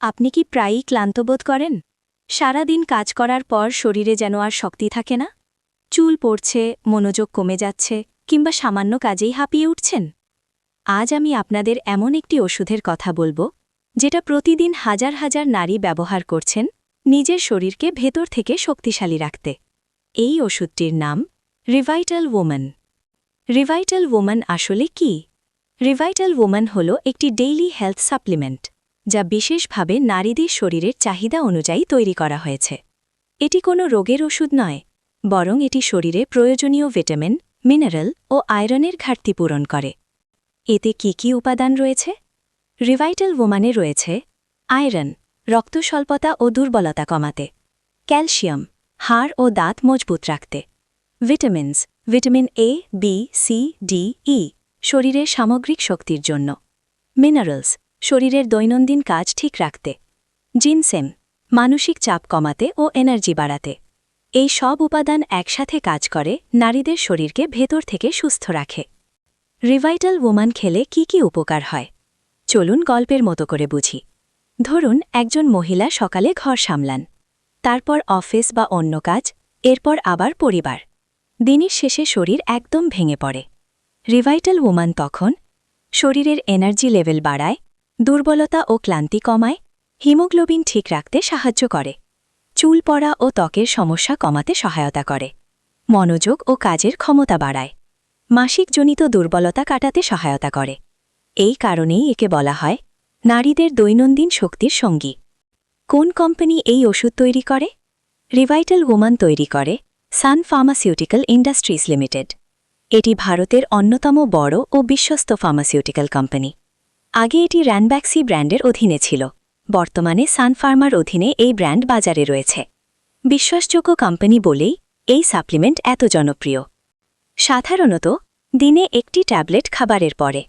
আপনি কি প্রায়ই ক্লান্ত বোধ করেন? সারাদিন কাজ করার পর শরীরে যেন আর শক্তি থাকে না? চুল পড়ছে, মনোযোগ কমে যাচ্ছে, কিংবা সামান্য কাজেই হাঁপিয়ে উঠছেন? আজ আমি আপনাদের এমন একটি ওষুধের কথা বলব, যেটা প্রতিদিন হাজার হাজার নারী ব্যবহার করছেন, নিজের শরীরকে ভেতর থেকে শক্তিশালী রাখতে। এই ওষুধটির নাম, রিভাইটাল ওম্যান। রিভাইটাল ওম্যান আসলে কি? রিভাইটাল ওম্যান হল একটি ডেইলি হেলথ সাপ্লিমেন্ট। যা বিশেষভাবে নারীদের শরীরের চাহিদা অনুযায়ী তৈরি করা হয়েছে। এটি কোনো রোগের ওষুধ নয়, বরং এটি শরীরে প্রয়োজনীয় ভিটামিন, মিনারেল ও আয়রনের ঘাটতি পূরণ করে। এতে কি কি উপাদান রয়েছে? রিভাইটাল ওমানে রয়েছে আয়রন রক্ত স্বল্পতা ও দুর্বলতা কমাতে, ক্যালসিয়াম, হাড় ও দাঁত মজবুত রাখতে, vitamins, vitamin A B C D E শরীরের সামগ্রিক শক্তির জন্য, মিনারেলস শরীরের দৈনন্দিন কাজ ঠিক রাখতে। জিনসেম, মানসিক চাপ কমাতে ও এনার্জি বাড়াতে। এই সব উপাদান একসাথে কাজ করে, নারীদের শরীরকে ভেতর থেকে সুস্থ রাখে। রিভাইটাল ওমান খেলে কি কি উপকার হয়? চলুন গল্পের মতো করে বুঝি। ধরুন, একজন মহিলা সকালে ঘর সামলান। তারপর অফিস বা অন্য কাজ, এরপর আবার পরিবার। দিনের শেষে শরীর একদম ভেঙে পড়ে। রিভাইটাল ওমান তখন শরীরের এনার্জি লেভেল বাড়ায় দুর্বলতা ও ক্লান্তি কমায়, হিমোগ্লোবিন ঠিক রাখতে সাহায্য করে, চুল পড়া ও ত্বকের সমস্যা কমাতে সহায়তা করে, মনোযোগ ও কাজের ক্ষমতা বাড়ায়, মাসিকজনিত দুর্বলতা কাটাতে সহায়তা করে। এই কারণেই একে বলা হয় নারীদের দৈনন্দিন শক্তির সঙ্গী। কোন কোম্পানি এই ওষুধ তৈরি করে? রিভাইটাল ওমান তৈরি করে সান ফার্মাসিউটিক্যাল ইন্ডাস্ট্রিজ লিমিটেড। এটি ভারতের অন্যতম বড় ও বিশ্বস্ত ফার্মাসিউটিক্যাল কোম্পানি। আগে এটি র্যানব্যাক্সি ব্র্যান্ডের অধীনে ছিল। বর্তমানে সানফার্মার অধীনে এই ব্র্যান্ড বাজারে রয়েছে। বিশ্বাসযোগ্য কোম্পানি বলেই এই সাপ্লিমেন্ট এত জনপ্রিয়। সাধারণত দিনে একটি ট্যাবলেট খাবারের পরে।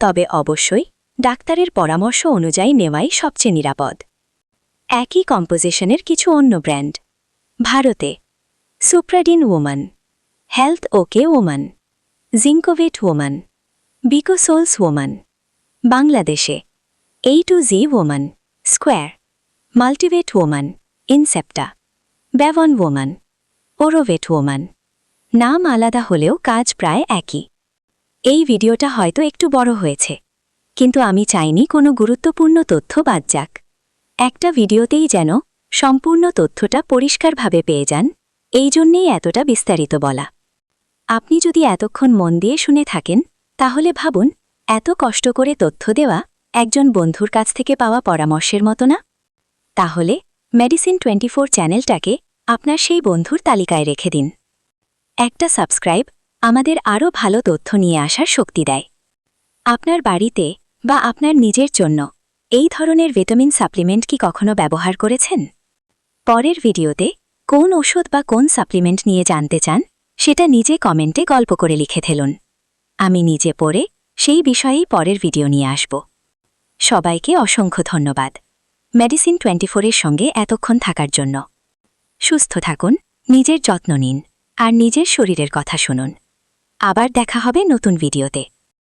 তবে অবশ্যই ডাক্তারের পরামর্শ অনুযায়ী নেওয়াই সবচেয়ে নিরাপদ। একই কম্পোজিশনের কিছু অন্য ব্র্যান্ড। ভারতে Supradyn woman, health OK woman, Zincovit woman, Becosules woman বাংলাদেশে A to Z woman Square Multivit woman Incepta ব্যাভন woman ওরোভেট Oman নাম আলাদা হলেও কাজ প্রায় একই। এই ভিডিওটা হয়তো একটু বড় হয়েছে, কিন্তু আমি চাইনি কোনো গুরুত্বপূর্ণ তথ্য বাদ যাক। একটা ভিডিওতেই যেন সম্পূর্ণ তথ্যটা পরিষ্কারভাবে পেয়ে যান, এই জন্যেই এতটা বিস্তারিত বলা। আপনি যদি এতক্ষণ মন দিয়ে শুনে থাকেন, তাহলে ভাবুন এত কষ্ট করে তথ্য দেওয়া একজন বন্ধুর কাছ থেকে পাওয়া পরামর্শের মতো না? তাহলে মেডিসিন টোয়েন্টি চ্যানেলটাকে আপনার সেই বন্ধুর তালিকায় রেখে দিন। একটা সাবস্ক্রাইব আমাদের আরও ভালো তথ্য নিয়ে আসার শক্তি দেয়। আপনার বাড়িতে বা আপনার নিজের জন্য এই ধরনের ভিটামিন সাপ্লিমেন্ট কি কখনো ব্যবহার করেছেন? পরের ভিডিওতে কোন ওষুধ বা কোন সাপ্লিমেন্ট নিয়ে জানতে চান, সেটা নিজে কমেন্টে গল্প করে লিখে ফেলুন। আমি নিজে পড়ে সেই বিষয়েই পরের ভিডিও নিয়ে আসব। সবাইকে অসংখ্য ধন্যবাদ। মেডিসিন টোয়েন্টি ফোরের সঙ্গে এতক্ষণ থাকার জন্য। সুস্থ থাকুন, নিজের যত্ন নিন, আর নিজের শরীরের কথা শুনুন। আবার দেখা হবে নতুন ভিডিওতে